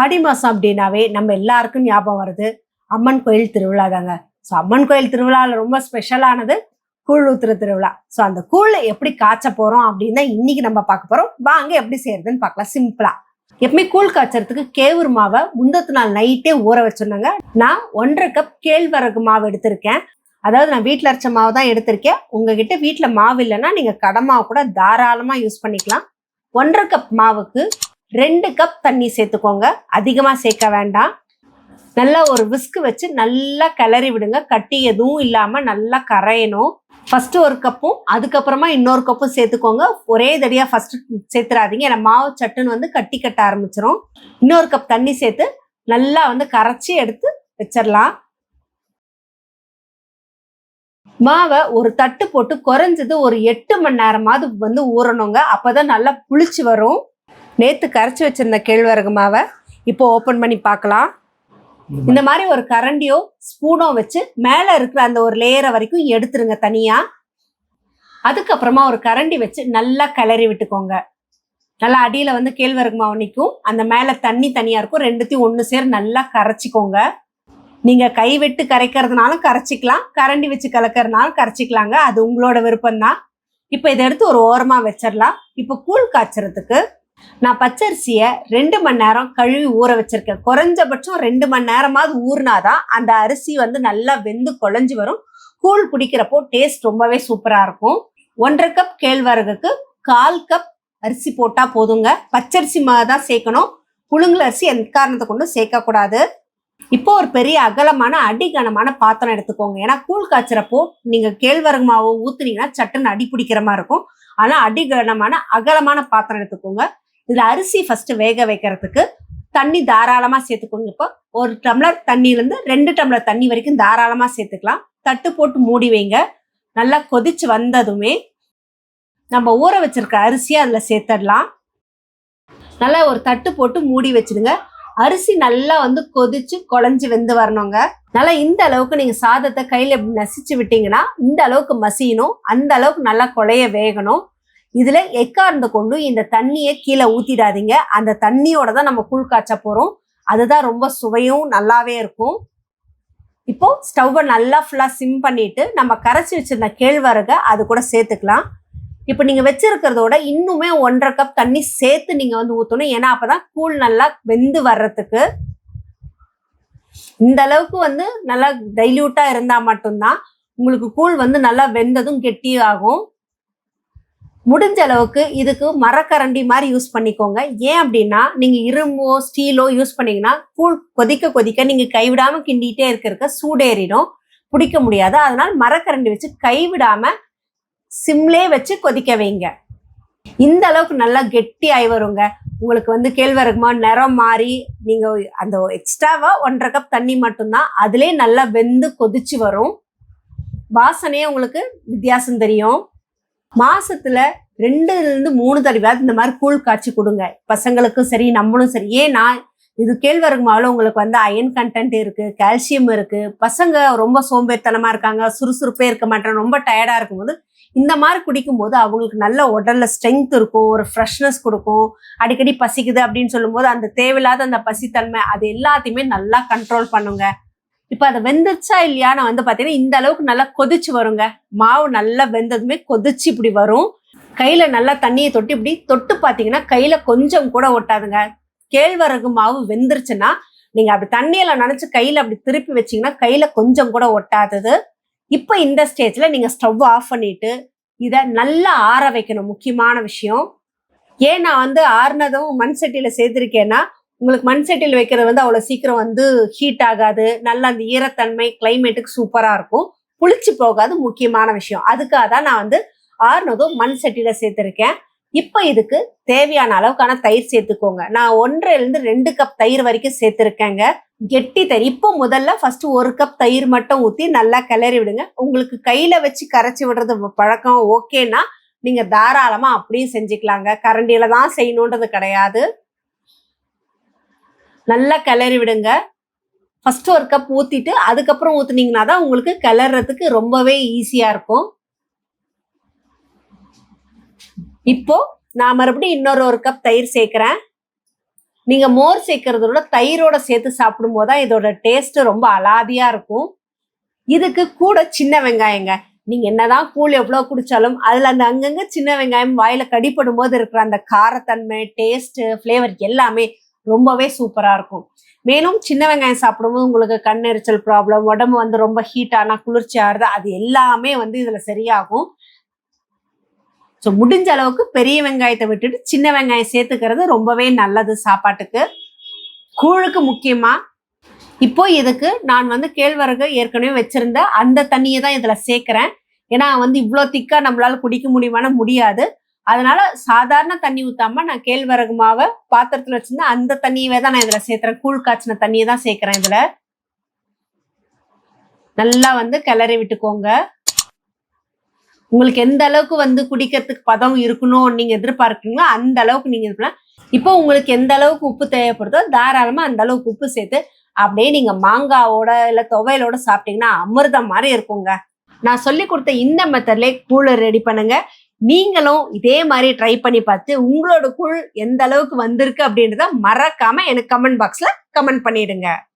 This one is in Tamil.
ஆடி மாதம் அப்படின்னாவே நம்ம எல்லாருக்கும் ஞாபகம் வருது. அம்மன் கோயில் திருவிழா தாங்க. ஸோ அம்மன் கோயில் திருவிழாவில் ரொம்ப ஸ்பெஷலானது கூழ் ஊத்துற திருவிழா. ஸோ அந்த கூழை எப்படி காய்ச்ச போகிறோம் அப்படின்னு தான் இன்னைக்கு நம்ம பார்க்க போகிறோம் வாங்க எப்படி செய்யறதுன்னு பார்க்கலாம். சிம்பிளா எப்பவுமே கூழ் காய்ச்சறதுக்கு கேவுர் மாவை முந்தத்து நாள் நைட்டே ஊற வச்சிருந்தாங்க நான் ஒன்றரை கப் கேழ்வரகு மாவு எடுத்திருக்கேன். அதாவது நான் வீட்டில் அரைச்ச மாவு தான் எடுத்திருக்கேன். உங்ககிட்ட வீட்டில் மாவு இல்லைன்னா நீங்கள் கடை மாவு கூட தாராளமாக யூஸ் பண்ணிக்கலாம். ஒன்றரை கப் மாவுக்கு ரெண்டு கப் தண்ணி சேர்த்துக்கோங்க. அதிகமாக சேர்க்க வேண்டாம். நல்லா ஒரு விஸ்க் வச்சு நல்லா கிளறி விடுங்க. கட்டி எதுவும் இல்லாமல் நல்லா கரையணும். ஃபஸ்ட்டு ஒரு கப்பும் அதுக்கப்புறமா இன்னொரு கப்பும் சேர்த்துக்கோங்க. ஒரே தடியாக ஃபஸ்ட்டு சேர்த்துறாதீங்க. ஏன்னா மாவு சட்டுன்னு வந்து கட்டி கட்ட ஆரம்பிச்சிரும். இன்னொரு கப் தண்ணி சேர்த்து நல்லா வந்து கரைச்சி எடுத்து வச்சிடலாம் மாவை ஒரு தட்டு போட்டு குறைஞ்சது ஒரு எட்டு மணி நேரமாவது வந்து ஊறணுங்க. அப்பதான் நல்லா புளிச்சு வரும். நேத்து கரைச்சி வச்சிருந்த கேழ்வரகு மாவை இப்போ ஓப்பன் பண்ணி பார்க்கலாம். இந்த மாதிரி ஒரு கரண்டியோ ஸ்பூனோ வச்சு மேலே இருக்கிற அந்த ஒரு லேயரை வரைக்கும் எடுத்துருங்க தனியா. அதுக்கப்புறமா ஒரு கரண்டி வச்சு நல்லா கிளறி விட்டுக்கோங்க. நல்லா அடியில் வந்து கேழ்வரகு மாவு நிற்கும் அந்த மேலே தண்ணி தனியாக இருக்கும். ரெண்டுத்தையும் ஒன்று சேர் நல்லா கரைச்சிக்கோங்க. நீங்கள் கை விட்டு கரைக்கிறதுனாலும் கரைச்சிக்கலாம். கரண்டி வச்சு கலக்கிறதுனாலும் கரைச்சிக்கலாங்க. அது உங்களோட விருப்பம்தான். இப்போ இதை எடுத்து ஒரு ஓரமாக வச்சிடலாம். இப்போ கூழ் காய்ச்சறதுக்கு நான் பச்சரிசியை ரெண்டு மணி நேரம் கழுவி ஊற வச்சிருக்கேன். குறைஞ்சபட்சம் ரெண்டு மணி நேரமாவது ஊறினாதான் அந்த அரிசி வந்து நல்லா வெந்து குழஞ்சு வரும். கூழ் குடிக்கிறப்போ டேஸ்ட் ரொம்பவே சூப்பராக இருக்கும். ஒன்றரை கப் கேழ்வரகுக்கு கால் கப் அரிசி போட்டால் போதுங்க. பச்சரிசி மா- தான் சேர்க்கணும். புழுங்கல் அரிசி எந்த காரணத்தை கொண்டும் சேர்க்கக்கூடாது. இப்போ ஒரு பெரிய அகலமான அடிகனமான பாத்திரம் எடுத்துக்கோங்க. ஏன்னா கூழ் காய்ச்சறப்போ நீங்க கேழ்வரகு மாவு ஊத்துனீங்கன்னா சட்டுன்னு அடி பிடிக்கிற மாதிரி இருக்கும். ஆனா அடிகனமான அகலமான பாத்திரம் எடுத்துக்கோங்க. இதுல அரிசி ஃபர்ஸ்ட் வேக வைக்கிறதுக்கு தண்ணி தாராளமா சேர்த்துக்கோங்க. இப்போ ஒரு டம்ளர் தண்ணியிலேருந்து ரெண்டு டம்ளர் தண்ணி வரைக்கும் தாராளமா சேர்த்துக்கலாம். தட்டு போட்டு மூடி வைங்க. நல்லா கொதிச்சு வந்ததுமே நம்ம ஊற வச்சிருக்க அரிசியை அதில் சேர்த்துடலாம். நல்லா ஒரு தட்டு போட்டு மூடி வச்சிடுங்க. அரிசி நல்லா வந்து கொதிச்சு குழஞ்சி வெந்து வரணுங்க. நல்லா இந்த அளவுக்கு நீங்கள் சாதத்தை கையில் நசிச்சு விட்டீங்கன்னா இந்த அளவுக்கு மசியணும். அந்த அளவுக்கு நல்லா குழைய வேகணும். இதுல எக்கார்ந்து கொண்டு இந்த தண்ணியை கீழே ஊத்திடாதீங்க. அந்த தண்ணியோட தான் நம்ம கூழ் காய்ச்ச போறோம். அதுதான் ரொம்ப சுவையும் நல்லாவே இருக்கும். இப்போ ஸ்டவ்வை நல்லா ஃபுல்லாக சிம் பண்ணிட்டு நம்ம கரைச்சி வச்சிருந்த கேழ்வரகை அது கூட சேர்த்துக்கலாம். இப்போ நீங்கள் வச்சிருக்கிறதோட இன்னுமே ஒன்றரை கப் தண்ணி சேர்த்து நீங்கள் வந்து ஊற்றணும் ஏன்னா அப்பதான் கூழ் நல்லா வெந்து வர்றதுக்கு இந்த அளவுக்கு வந்து நல்லா டைல்யூட்டாக இருந்தால் மட்டும்தான். உங்களுக்கு கூழ் வந்து நல்லா வெந்ததும் கெட்டியாகும் முடிஞ்ச அளவுக்கு இதுக்கு மரக்கரண்டி மாதிரி யூஸ் பண்ணிக்கோங்க. ஏன் அப்படின்னா நீங்கள் இரும்போ ஸ்டீலோ யூஸ் பண்ணீங்கன்னா கூழ் கொதிக்க கொதிக்க நீங்கள் கைவிடாமல் கிண்டிகிட்டே இருக்க இருக்க சூடேறிடும். பிடிக்க முடியாது. அதனால் மரக்கரண்டி வச்சு கைவிடாமல் சிம்லே வச்சு கொதிக்க வைங்க. இந்த அளவுக்கு நல்லா கெட்டி ஆகி வருங்க. உங்களுக்கு வந்து கேழ்வரகுமா நிறம் மாறி நீங்கள் அந்த எக்ஸ்ட்ராவாக ஒன்றரை கப் தண்ணி மட்டும்தான். அதிலே நல்லா வெந்து கொதிச்சு வரும். வாசனையே உங்களுக்கு வித்தியாசம் தெரியும். மாசத்துல ரெண்டுல இருந்து மூணு தடவையாவது இந்த மாதிரி கூழ் காய்ச்சி கொடுங்க. பசங்களுக்கும் சரி நம்மளும் சரி. ஏன்னா இது கேழ்வரகு மாவுல உங்களுக்கு வந்து அயன் கண்டென்ட் இருக்கு கால்சியம் இருக்கு. பசங்க ரொம்ப சோம்பேறித்தனமா இருக்காங்க சுறுசுறுப்பே இருக்க மாட்டேன் ரொம்ப டயர்டா இருக்கும்போது இந்த மாதிரி குடிக்கும்போது அவங்களுக்கு நல்ல உடல்ல ஸ்ட்ரென்த் இருக்கும் ஒரு ஃப்ரெஷ்னஸ் கொடுக்கும். அடிக்கடி பசிக்குது அப்படின்னு சொல்லும்போது அந்த தேவையில்லாத அந்த பசித்தன்மை அது எல்லாத்தையுமே நல்லா கண்ட்ரோல் பண்ணுங்க. இப்போ அதை வெந்துருச்சா இல்லையான்னு வந்து பார்த்தீங்கன்னா இந்த அளவுக்கு நல்லா கொதிச்சு வருங்க. மாவு நல்லா வெந்ததுமே கொதிச்சு இப்படி வரும். கையில் நல்லா தண்ணியை தொட்டு இப்படி தொட்டு பார்த்தீங்கன்னா கையில் கொஞ்சம் கூட ஒட்டாதுங்க. கேழ்வரகு மாவு வெந்துருச்சுன்னா நீங்கள் அப்படி தண்ணியில் நினச்சி கையில் அப்படி திருப்பி வச்சீங்கன்னா கையில் கொஞ்சம் கூட ஒட்டாதது. இப்போ இந்த ஸ்டேஜில் நீங்கள் ஸ்டவ் ஆஃப் பண்ணிட்டு இதை நல்லா ஆற வைக்கணும். முக்கியமான விஷயம். ஏன் நான் வந்து ஆறுனதும் மண் சட்டியில் சேர்த்துருக்கேன்னா உங்களுக்கு மண் சட்டியில் வைக்கிறது வந்து அவ்வளோ சீக்கிரம் வந்து ஹீட் ஆகாது. நல்ல அந்த ஈரத்தன்மை கிளைமேட்டுக்கு சூப்பராக இருக்கும். புளிச்சு போகாது முக்கியமான விஷயம். அதுக்காக தான் நான் வந்து ஆறுனதும் மண் சட்டியில சேர்த்துருக்கேன். இப்போ இதுக்கு தேவையான அளவுக்கான தயிர் சேர்த்துக்கோங்க. நான் ஒன்றிலிருந்து ரெண்டு கப் தயிர் வரைக்கும் சேர்த்துருக்கேங்க. கெட்டி தயிர். இப்போ முதல்ல ஃபர்ஸ்ட் ஒரு கப் தயிர் மட்டும் ஊற்றி நல்லா கிளறி விடுங்க. உங்களுக்கு கையில் வச்சு கரைச்சி விடுறது பழக்கம் ஓகேன்னா நீங்கள் தாராளமாக அப்படியும் செஞ்சுக்கலாங்க. கரண்டியில் தான் செய்யணுன்றது கிடையாது. நல்லா கிளறி விடுங்க. ஃபஸ்ட்டு ஒரு கப் ஊற்றிட்டு அதுக்கப்புறம் ஊற்றுனீங்கன்னா தான் உங்களுக்கு கிளறதுக்கு ரொம்பவே ஈஸியாக இருக்கும். இப்போ நான் மறுபடியும் இன்னொரு ஒரு கப் தயிர் சேர்க்குறேன். நீங்கள் மோர் சேர்க்கறதோட தயிரோட சேர்த்து சாப்பிடும்போது தான் இதோட டேஸ்ட்டு ரொம்ப அலாதியாக இருக்கும். இதுக்கு கூட சின்ன வெங்காயங்க. நீங்கள் என்னதான் கூழ் எவ்வளோ குடித்தாலும் அதில் அந்த அங்கங்கே சின்ன வெங்காயம் வாயில் கடிப்படும் போது இருக்கிற அந்த காரத்தன்மை டேஸ்ட்டு ஃப்ளேவர் எல்லாமே ரொம்பவே சூப்பராக இருக்கும். மேலும் சின்ன வெங்காயம் சாப்பிடும்போது உங்களுக்கு கண் எரிச்சல் ப்ராப்ளம் உடம்பு வந்து ரொம்ப ஹீட் ஆனால் குளிர்ச்சி ஆறுது அது எல்லாமே வந்து இதில் சரியாகும். ஸோ முடிஞ்ச அளவுக்கு பெரிய வெங்காயத்தை விட்டுட்டு சின்ன வெங்காயம் சேர்த்துக்கிறது ரொம்பவே நல்லது சாப்பாட்டுக்கு. கூழுக்கு முக்கியமாக இப்போ இதுக்கு நான் வந்து கேழ்வரகு ஏற்கனவே வச்சிருந்த அந்த தண்ணியை தான் இதில் சேர்க்குறேன். ஏன்னா வந்து இவ்வளோ திக்காக நம்மளால் குடிக்க முடியுமான முடியாது. அதனால சாதாரண தண்ணி ஊத்தாம நான் கேழ்வரகு மாவை பாத்திரத்துல வச்சிருந்தேன் அந்த தண்ணியவே தான் நான் இதுல சேர்க்கிறேன். கூழ் காய்ச்சின தண்ணியை தான் சேர்க்கிறேன் இதுல. நல்லா வந்து கிளறி விட்டுக்கோங்க. உங்களுக்கு எந்த அளவுக்கு வந்து குடிக்கிறதுக்கு பதம் இருக்கணும் நீங்க எதிர்பார்க்குறீங்களோ அந்த அளவுக்கு நீங்க இருக்கலாம் இப்போ உங்களுக்கு எந்த அளவுக்கு உப்பு தேவைப்படுதோ தாராளமா அந்த அளவுக்கு உப்பு சேர்த்து அப்படியே நீங்க மாங்காவோட இல்ல துவையலோட சாப்பிட்டீங்கன்னா அமிர்தம் மாதிரி இருக்குங்க. நான் சொல்லி கொடுத்த இந்த மெத்தட்லேயே கூழை ரெடி பண்ணுங்க. நீங்களும் இதே மாதிரி ட்ரை பண்ணி பார்த்து உங்களோட குள் எந்த அளவுக்கு வந்திருக்கு அப்படின்றத மறக்காம எனக்கு கமெண்ட் பாக்ஸ்ல கமெண்ட் பண்ணிடுங்க.